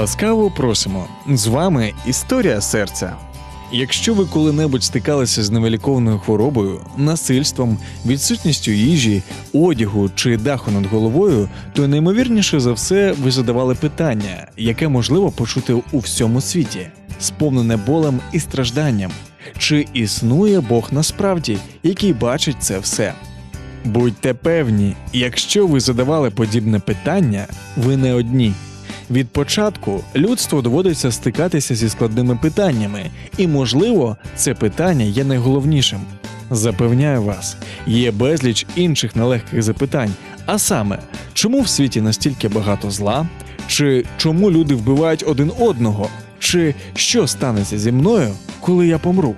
Ласкаво просимо. З вами історія серця. Якщо ви коли-небудь стикалися з невиліковною хворобою, насильством, відсутністю їжі, одягу чи даху над головою, то наймовірніше за все ви задавали питання, яке можливо почути у всьому світі, сповнене болем і стражданням. Чи існує Бог насправді, який бачить це все? Будьте певні, якщо ви задавали подібне питання, ви не одні. Від початку людству доводиться стикатися зі складними питаннями, і, можливо, це питання є найголовнішим. Запевняю вас, є безліч інших нелегких запитань. А саме, чому в світі настільки багато зла, чи чому люди вбивають один одного, чи що станеться зі мною, коли я помру?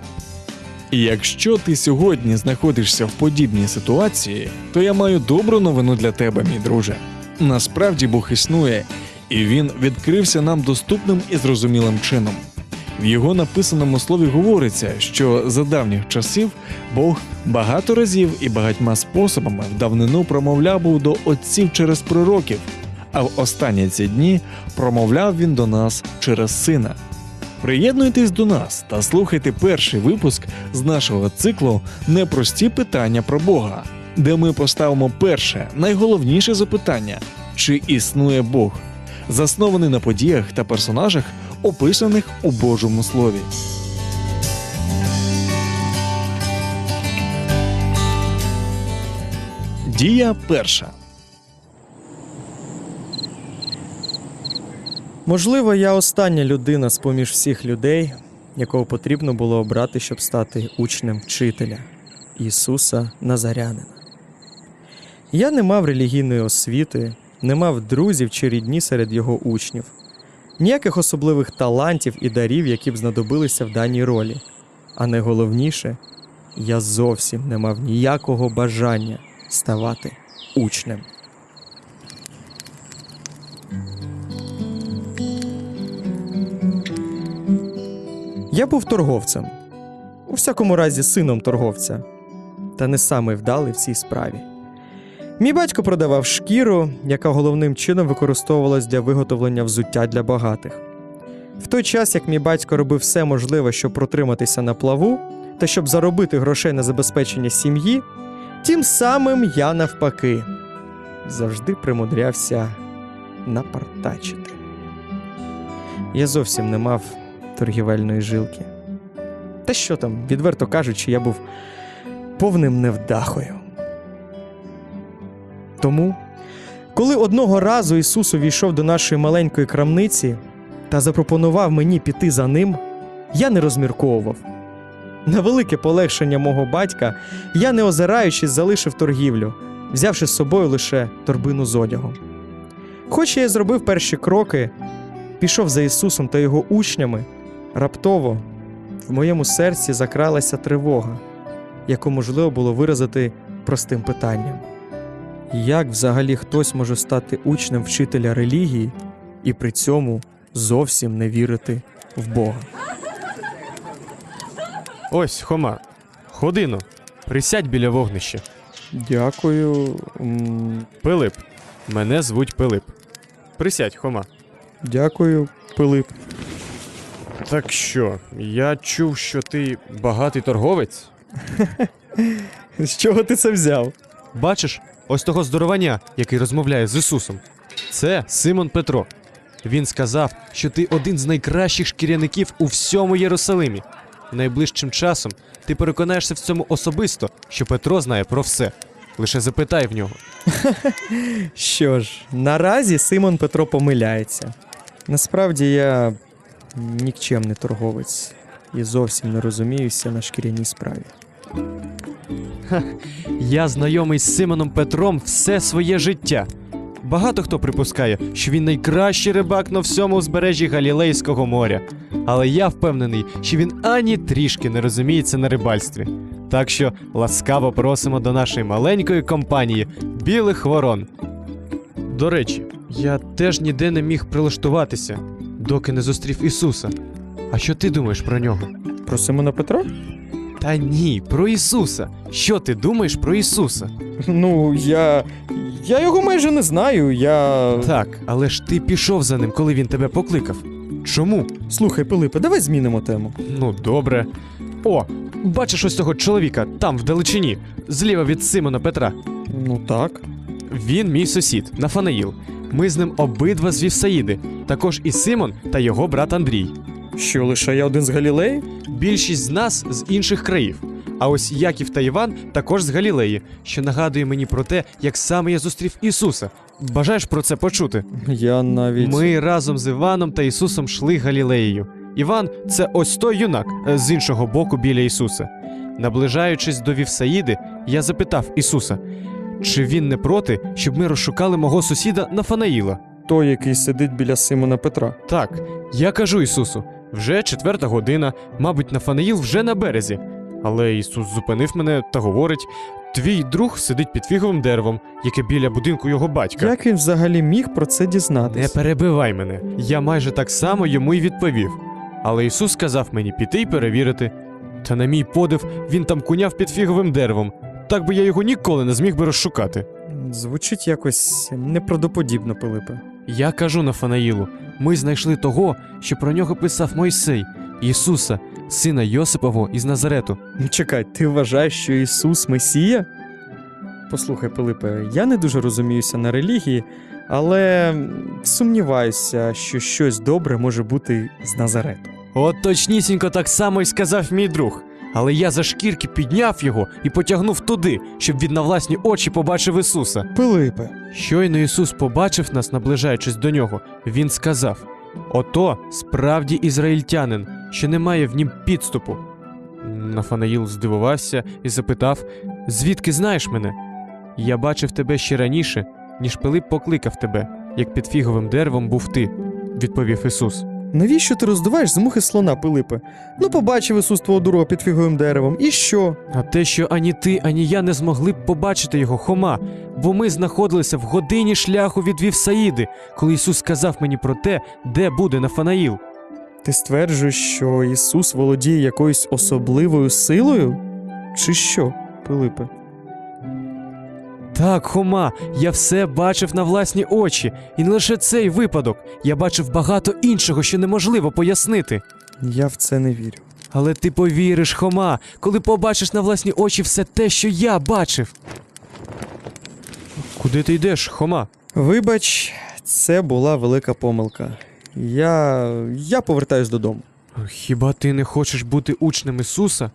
І якщо ти сьогодні знаходишся в подібній ситуації, то я маю добру новину для тебе, мій друже. Насправді Бог існує, і він відкрився нам доступним і зрозумілим чином. В його написаному слові говориться, що за давніх часів Бог багато разів і багатьма способами в давнину промовляв був до отців через пророків, а в останні ці дні промовляв він до нас через сина. Приєднуйтесь до нас та слухайте перший випуск з нашого циклу Непрості питання про Бога, де ми поставимо перше найголовніше запитання: чи існує Бог, заснований на подіях та персонажах, описаних у Божому Слові. Дія перша. Можливо, я остання людина з поміж всіх людей, якого потрібно було обрати, щоб стати учнем вчителя Ісуса Назарянина. Я не мав релігійної освіти, не мав друзів чи рідні серед його учнів, ніяких особливих талантів і дарів, які б знадобилися в даній ролі. А найголовніше, я зовсім не мав ніякого бажання ставати учнем. Я був торговцем, у всякому разі, сином торговця, та не самий вдалий в цій справі. Мій батько продавав шкіру, яка головним чином використовувалась для виготовлення взуття для багатих. В той час, як мій батько робив все можливе, щоб протриматися на плаву та щоб заробити грошей на забезпечення сім'ї, тим самим я навпаки завжди примудрявся напартачити. Я зовсім не мав торгівельної жилки. Та що там, відверто кажучи, я був повним невдахою. Тому, коли одного разу Ісус увійшов до нашої маленької крамниці та запропонував мені піти за ним, я не розмірковував. На велике полегшення мого батька я, не озираючись, залишив торгівлю, взявши з собою лише торбину з одягом. Хоч я зробив перші кроки, пішов за Ісусом та його учнями, раптово в моєму серці закралася тривога, яку можливо було виразити простим питанням. Як взагалі хтось може стати учнем вчителя релігії і при цьому зовсім не вірити в Бога? Ось, Хома, ходино, присядь біля вогнища. Дякую. м, Пилип. Мене звуть Пилип. Присядь, Хома. Дякую, Пилип. Так що, я чув, що ти багатий торговець? З чого ти це взяв? Бачиш, ось того здорованя, який розмовляє з Ісусом. Це Симон Петро. Він сказав, що ти один з найкращих шкіряників у всьому Єрусалимі. Найближчим часом ти переконаєшся в цьому особисто, що Петро знає про все. Лише запитай в нього. Що ж, наразі Симон Петро помиляється. Насправді я нікчемний торговець і зовсім не розуміюся на шкіряній справі. Я знайомий з Симоном Петром все своє життя. Багато хто припускає, що він найкращий рибак на всьому узбережжі Галілейського моря. Але я впевнений, що він ані трішки не розуміється на рибальстві. Так що ласкаво просимо до нашої маленької компанії білих ворон. До речі, я теж ніде не міг прилаштуватися, доки не зустрів Ісуса. А що ти думаєш про нього? Про Симона Петро? Та ні, про Ісуса. Що ти думаєш про Ісуса? Ну, я. Я його майже не знаю. Я. Так, але ж ти пішов за ним, коли він тебе покликав. Чому? Слухай, Пилипе, давай змінимо тему. Ну, добре. О, бачиш ось того чоловіка там, вдалечині, зліва від Симона Петра. Ну так. Він мій сусід, Нафанаїл. Ми з ним обидва з Вівсаїди, також і Симон та його брат Андрій. Що, лише я один з Галілеї? Більшість з нас з інших країв. А ось Яків та Іван також з Галілеї, що нагадує мені про те, як саме я зустрів Ісуса. Бажаєш про це почути? Я навіть. Ми разом з Іваном та Ісусом йшли Галілеєю. Іван це ось той юнак е, з іншого боку біля Ісуса. Наближаючись до Вівсаїди, я запитав Ісуса, чи він не проти, щоб ми розшукали мого сусіда Нафанаїла. той, який сидить біля Симона Петра. Так, я кажу Ісусу, вже четверта година, мабуть, Нафанаїл вже на березі. Але Ісус зупинив мене та говорить: твій друг сидить під фіговим деревом, яке біля будинку його батька. Як він взагалі міг про це дізнатися? Не перебивай мене. Я майже так само йому й відповів. Але Ісус сказав мені піти й перевірити. Та на мій подив він там куняв під фіговим деревом. Так би я його ніколи не зміг би розшукати. Звучить якось неправдоподібно, Пилипе. Я кажу Нафанаїлу: ми знайшли того, що про нього писав Мойсей, Ісуса, сина Йосипового із Назарету. Ну, Чекай, ти вважаєш, що Ісус Месія? Послухай, Пилипе, я не дуже розуміюся на релігії, але сумніваюся, що щось добре може бути з Назарету. От точнісінько так само й сказав мій друг. Але я за шкірки підняв його і потягнув туди, щоб він на власні очі побачив Ісуса. Пилипе, Щойно Ісус побачив нас, наближаючись до нього, Він сказав: Ото справді ізраїльтянин, що не має в нім підступу. Нафанаїл здивувався і запитав: Звідки знаєш мене? Я бачив тебе ще раніше, ніж Пилип покликав тебе, як під фіговим деревом був ти, відповів Ісус. Навіщо ти роздуваєш з мухи слона, Пилипе? Ну, побачив Ісус твого дорогу під фіговим деревом, і що? А те, що ані ти, ані я не змогли б побачити його Хома, бо ми знаходилися в годині шляху від Вівсаїди, коли Ісус сказав мені про те, де буде Нафанаїл. Ти стверджуєш, що Ісус володіє якоюсь особливою силою? Чи що, Пилипе? Так, Хома, я все бачив на власні очі, і не лише цей випадок. Я бачив багато іншого, що неможливо пояснити. Я в це не вірю. Але ти повіриш, Хома, коли побачиш на власні очі все те, що я бачив. Куди ти йдеш, Хома? Вибач, це була велика помилка. Я. я повертаюсь додому. Хіба ти не хочеш бути учнем Ісуса?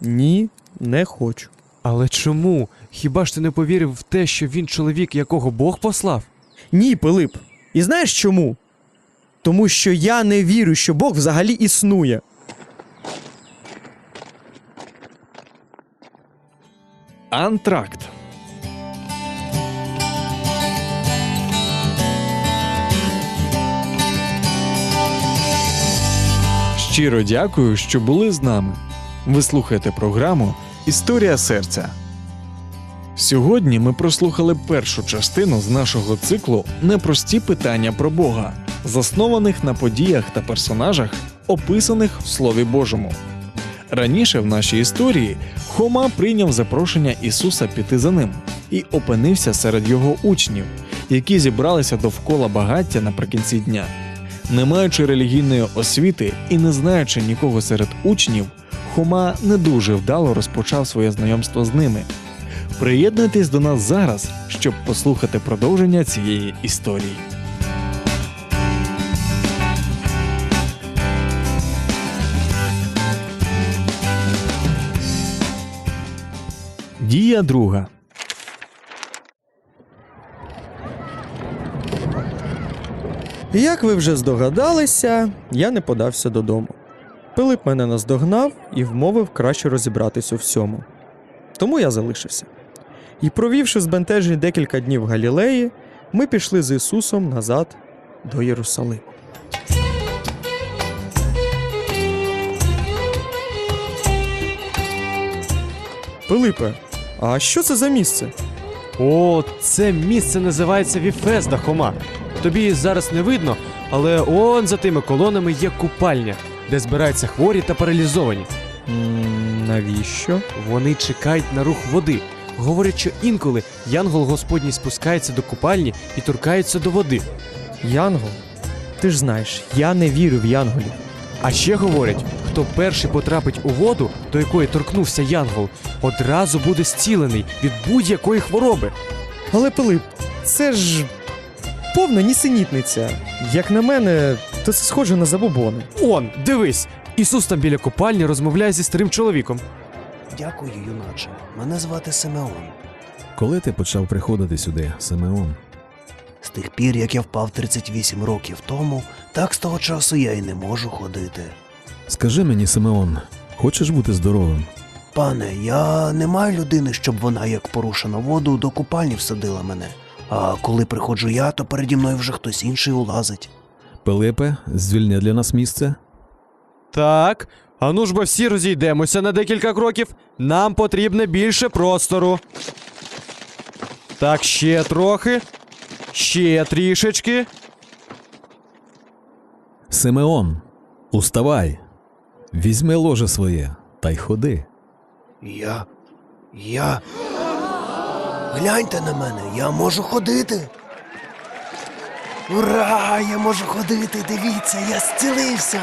Ні, не хочу. Але чому? Хіба ж ти не повірив в те, що він чоловік, якого Бог послав? Ні, Пилип. І знаєш чому? Тому що я не вірю, що Бог взагалі існує. Антракт. Щиро дякую, що були з нами. Ви слухаєте програму Історія серця. Сьогодні ми прослухали першу частину з нашого циклу Непрості питання про Бога, заснованих на подіях та персонажах, описаних в Слові Божому. Раніше в нашій історії Хома прийняв запрошення Ісуса піти за ним і опинився серед його учнів, які зібралися довкола багаття наприкінці дня. Не маючи релігійної освіти і не знаючи нікого серед учнів, Хома не дуже вдало розпочав своє знайомство з ними. Приєднуйтесь до нас зараз, щоб послухати продовження цієї історії. Дія друга. Як ви вже здогадалися, я не подався додому. Пилип мене наздогнав і вмовив краще розібратись у всьому. Тому я залишився. І провівши збентежені декілька днів в Галілеї, ми пішли з Ісусом назад до Єрусалиму. Пилипе, а що це за місце? О, це місце називається Віфезда, Хома. Тобі зараз не видно, але он за тими колонами є купальня, де збираються хворі та паралізовані. Навіщо? Вони чекають на рух води. Говорять, що інколи янгол Господній спускається до купальні і торкається до води. Янгол? Ти ж знаєш, я не вірю в янголів. А ще говорять, хто перший потрапить у воду, до якої торкнувся янгол, одразу буде зцілений від будь-якої хвороби. Але Пилип, це ж повна нісенітниця. Як на мене, то це схоже на забобони. Он, дивись! Ісус там біля купальні розмовляє зі старим чоловіком. Дякую, юначе. Мене звати Симеон. Коли ти почав приходити сюди, Симеон? З тих пір, як я впав 38 років тому, так з того часу я й не можу ходити. Скажи мені, Симеон, хочеш бути здоровим? Пане, я не маю людини, щоб вона, як порушена воду, до купальні всадила мене. А коли приходжу я, то переді мною вже хтось інший улазить. Пилипе, звільни для нас місце. Так, а ну ж бо всі розійдемося на декілька кроків. Нам потрібне більше простору. Так, ще трохи. Ще трішечки. Симеон, уставай. Візьми ложе своє та й ходи. Я. Я. Гляньте на мене, я можу ходити. Ура! Я можу ходити, дивіться, я зцілився.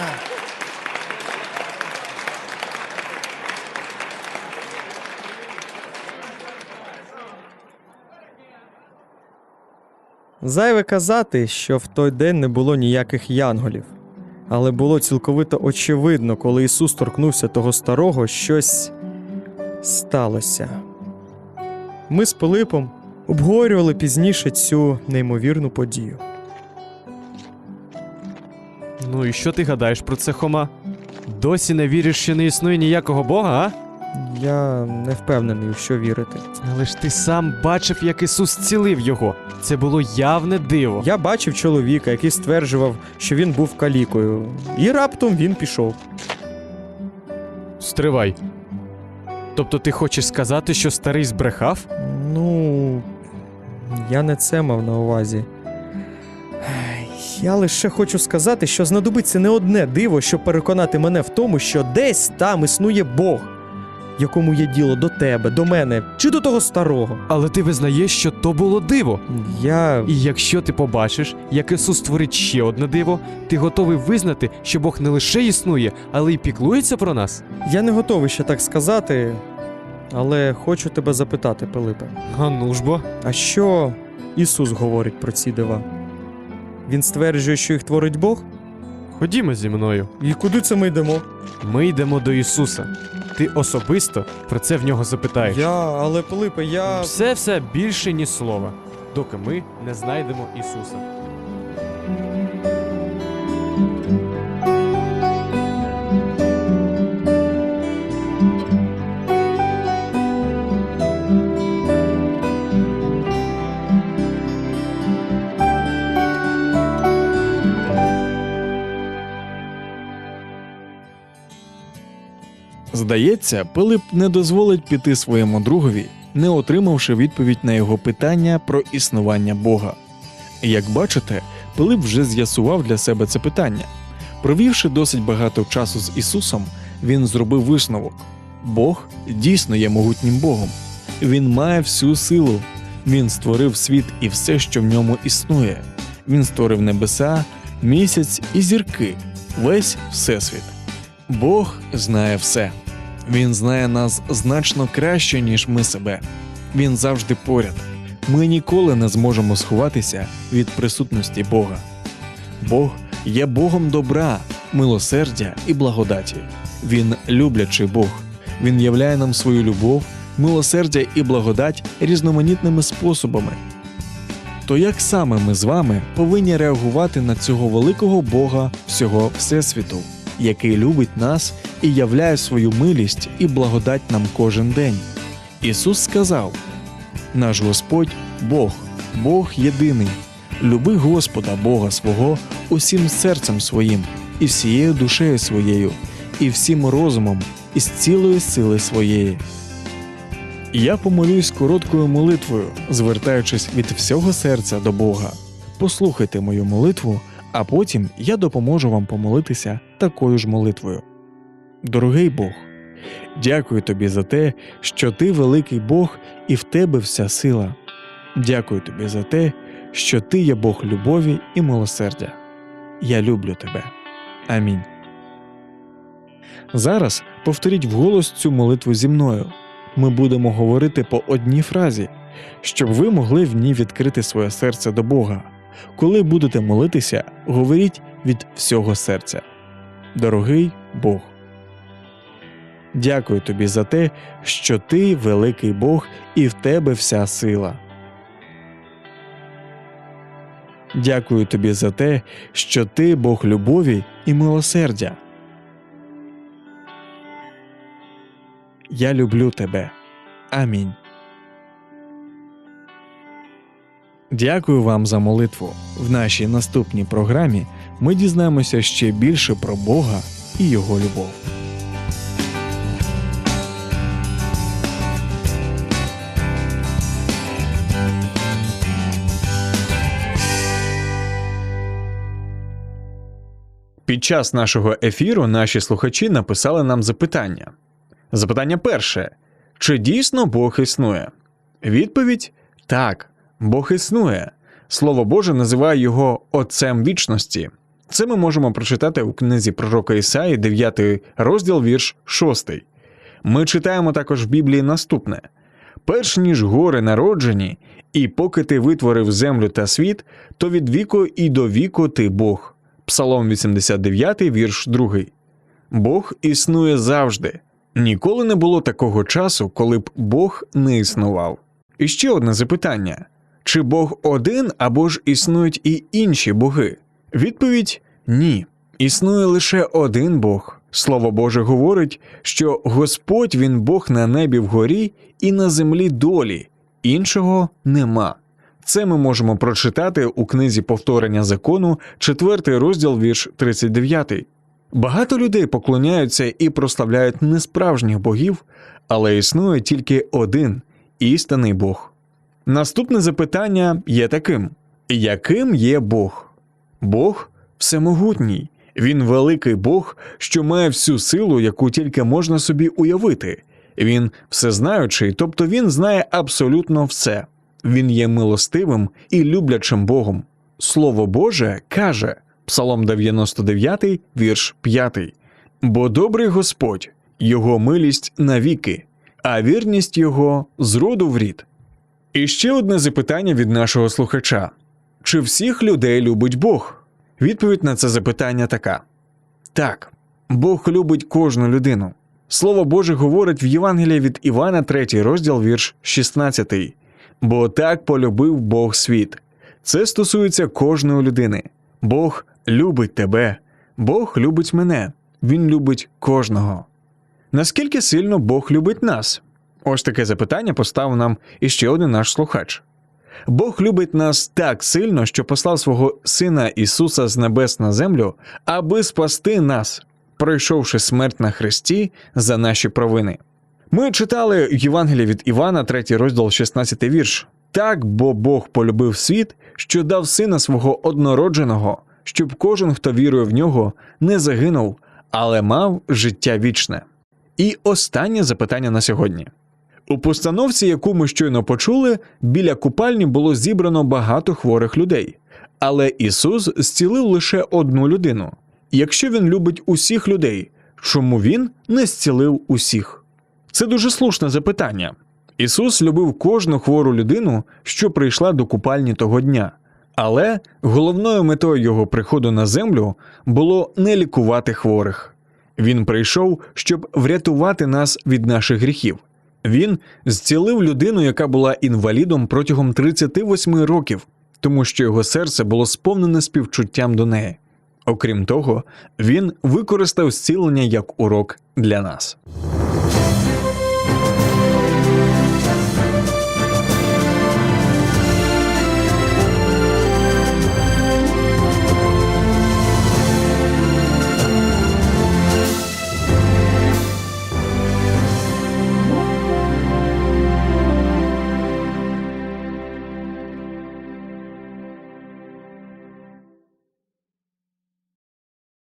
Зайве казати, що в той день не було ніяких янголів. Але було цілковито очевидно, коли Ісус торкнувся того старого, щось сталося. Ми з Пилипом обговорювали пізніше цю неймовірну подію. Ну і що ти гадаєш про це, Хома? Досі не віриш, що не існує ніякого Бога, а? Я не впевнений, у що вірити. Але ж ти сам бачив, як Ісус зцілив його. Це було явне диво. Я бачив чоловіка, який стверджував, що він був калікою, і раптом він пішов. Стривай. Тобто ти хочеш сказати, що старий збрехав? Ну, я не це мав на увазі. Я лише хочу сказати, що знадобиться не одне диво, щоб переконати мене в тому, що десь там існує Бог, якому є діло до тебе, до мене чи до того старого. Але ти визнаєш, що то було диво. Я. І якщо ти побачиш, як Ісус створить ще одне диво, ти готовий визнати, що Бог не лише існує, але й піклується про нас? Я не готовий ще так сказати, але хочу тебе запитати, Пилипе. А ну ж бо. А що Ісус говорить про ці дива? Він стверджує, що їх творить Бог? Ходімо зі мною. І куди це ми йдемо? Ми йдемо до Ісуса. Ти особисто про це в нього запитаєш. Я, але Пилипе, я. Все все більше ні слова, доки ми не знайдемо Ісуса. Здається, Пилип не дозволить піти своєму другові, не отримавши відповідь на його питання про існування Бога. Як бачите, Пилип вже з'ясував для себе це питання. Провівши досить багато часу з Ісусом, він зробив висновок: Бог дійсно є могутнім Богом. Він має всю силу. Він створив світ і все, що в ньому існує. Він створив небеса, місяць і зірки, весь всесвіт. Бог знає все. Він знає нас значно краще, ніж ми себе. Він завжди поряд. Ми ніколи не зможемо сховатися від присутності Бога. Бог є Богом добра, милосердя і благодаті. Він люблячий Бог. Він являє нам свою любов, милосердя і благодать різноманітними способами. То як саме ми з вами повинні реагувати на цього великого Бога всього Всесвіту? який любить нас і являє свою милість і благодать нам кожен день. Ісус сказав: Наш Господь Бог, Бог єдиний. Люби Господа Бога свого усім серцем своїм, і всією душею своєю, і всім розумом, і з цілої сили своєї. Я помолюсь короткою молитвою, звертаючись від всього серця до Бога. Послухайте мою молитву а потім я допоможу вам помолитися такою ж молитвою. Дорогий Бог, Дякую тобі за те, що ти великий Бог і в тебе вся сила. Дякую тобі за те, що ти є Бог любові і милосердя. Я люблю тебе. Амінь. Зараз повторіть вголос цю молитву зі мною. Ми будемо говорити по одній фразі, щоб ви могли в ній відкрити своє серце до Бога. Коли будете молитися, говоріть від всього серця. Дорогий Бог. Дякую тобі за те, що ти великий Бог і в тебе вся сила. Дякую тобі за те, що ти Бог любові і милосердя. Я люблю тебе. Амінь. Дякую вам за молитву. В нашій наступній програмі ми дізнаємося ще більше про Бога і Його любов. Під час нашого ефіру наші слухачі написали нам запитання. Запитання перше: чи дійсно Бог існує? Відповідь так, Бог існує. Слово Боже називає його Отцем вічності. Це ми можемо прочитати у книзі пророка Ісаї, 9 розділ, вірш 6. Ми читаємо також в Біблії наступне: перш ніж гори народжені, і поки ти витворив землю та світ, то від віку і до віку ти Бог. Псалом 89, вірш 2. Бог існує завжди. Ніколи не було такого часу, коли б Бог не існував. І ще одне запитання: чи Бог один або ж існують і інші боги? Відповідь ні. Існує лише один Бог. Слово Боже говорить, що Господь він Бог на небі вгорі і на землі долі, іншого нема. Це ми можемо прочитати у книзі повторення закону, 4 розділ вірш 39. Багато людей поклоняються і прославляють несправжніх богів, але існує тільки один істинний Бог. Наступне запитання є таким: яким є Бог? Бог всемогутній, він великий Бог, що має всю силу, яку тільки можна собі уявити. Він всезнаючий, тобто він знає абсолютно все. Він є милостивим і люблячим Богом. Слово Боже каже, Псалом 99, вірш 5. Бо добрий Господь, його милість навіки, а вірність його з роду в рід. І ще одне запитання від нашого слухача: чи всіх людей любить Бог? Відповідь на це запитання така: так, Бог любить кожну людину. Слово Боже говорить в Євангелії від Івана, 3 розділ, вірш 16. Бо так полюбив Бог світ. Це стосується кожної людини. Бог любить тебе, Бог любить мене, Він любить кожного. Наскільки сильно Бог любить нас? Ось таке запитання поставив нам іще один наш слухач. Бог любить нас так сильно, що послав свого Сина Ісуса з небес на землю, аби спасти нас, пройшовши смерть на хресті за наші провини. Ми читали Євангеліє від Івана, 3 розділ, 16 вірш. Так, бо Бог полюбив світ, що дав сина свого однородженого, щоб кожен, хто вірує в нього, не загинув, але мав життя вічне. І останнє запитання на сьогодні. У постановці, яку ми щойно почули, біля купальні було зібрано багато хворих людей, але Ісус зцілив лише одну людину. Якщо він любить усіх людей, чому він не зцілив усіх? Це дуже слушне запитання. Ісус любив кожну хвору людину, що прийшла до купальні того дня, але головною метою його приходу на землю було не лікувати хворих. Він прийшов, щоб врятувати нас від наших гріхів. Він зцілив людину, яка була інвалідом протягом 38 років, тому що його серце було сповнене співчуттям до неї. Окрім того, він використав зцілення як урок для нас.